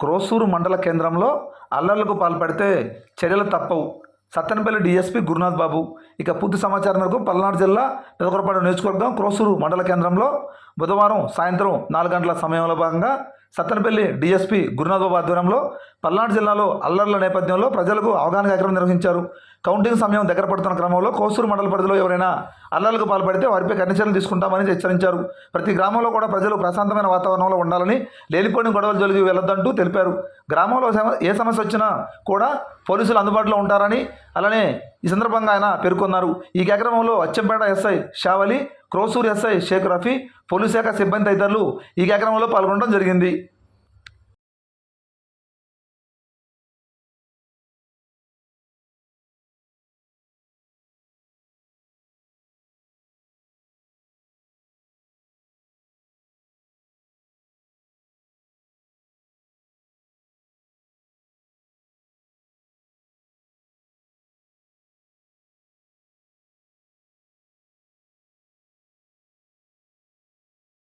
క్రోసూరు మండల కేంద్రంలో అల్లర్లకు పాల్పడితే చర్యలు తప్పవు. సత్తెనపల్లి డీఎస్పీ గురునాథ్ బాబు. ఇక పూర్తి సమాచారం మేరకు పల్నాడు జిల్లా పెదకొరపాడు నియోజకవర్గం క్రోసూరు మండల కేంద్రంలో బుధవారం సాయంత్రం నాలుగు గంటల సమయంలో భాగంగా సత్తనపల్లి డీఎస్పీ గురునాథ్ బాబు ఆధ్వర్యంలో పల్నాడు జిల్లాలో అల్లర్ల నేపథ్యంలో ప్రజలకు అవగాహన కార్యక్రమం నిర్వహించారు. కౌంటింగ్ సమయం దగ్గర పడుతున్న క్రమంలో కోసూరు మండల పరిధిలో ఎవరైనా అల్లర్లకు పాల్పడితే వారిపై కఠిన చర్యలు తీసుకుంటామని హెచ్చరించారు. ప్రతి గ్రామంలో కూడా ప్రజలు ప్రశాంతమైన వాతావరణంలో ఉండాలని లేనిపోని గొడవలు జోలికి వెళ్ళొద్దంటూ తెలిపారు. గ్రామంలో ఏ సమస్య వచ్చినా కూడా పోలీసులు అందుబాటులో ఉంటారని అలానే ఈ సందర్భంగా ఆయన పేర్కొన్నారు. ఈ కార్యక్రమంలో Achampet SI Shavali Krosuru SI Sheikh Rafi police శాఖ సిబ్బంది తదితరులు ఈ కార్యక్రమంలో పాల్గొనడం జరిగింది.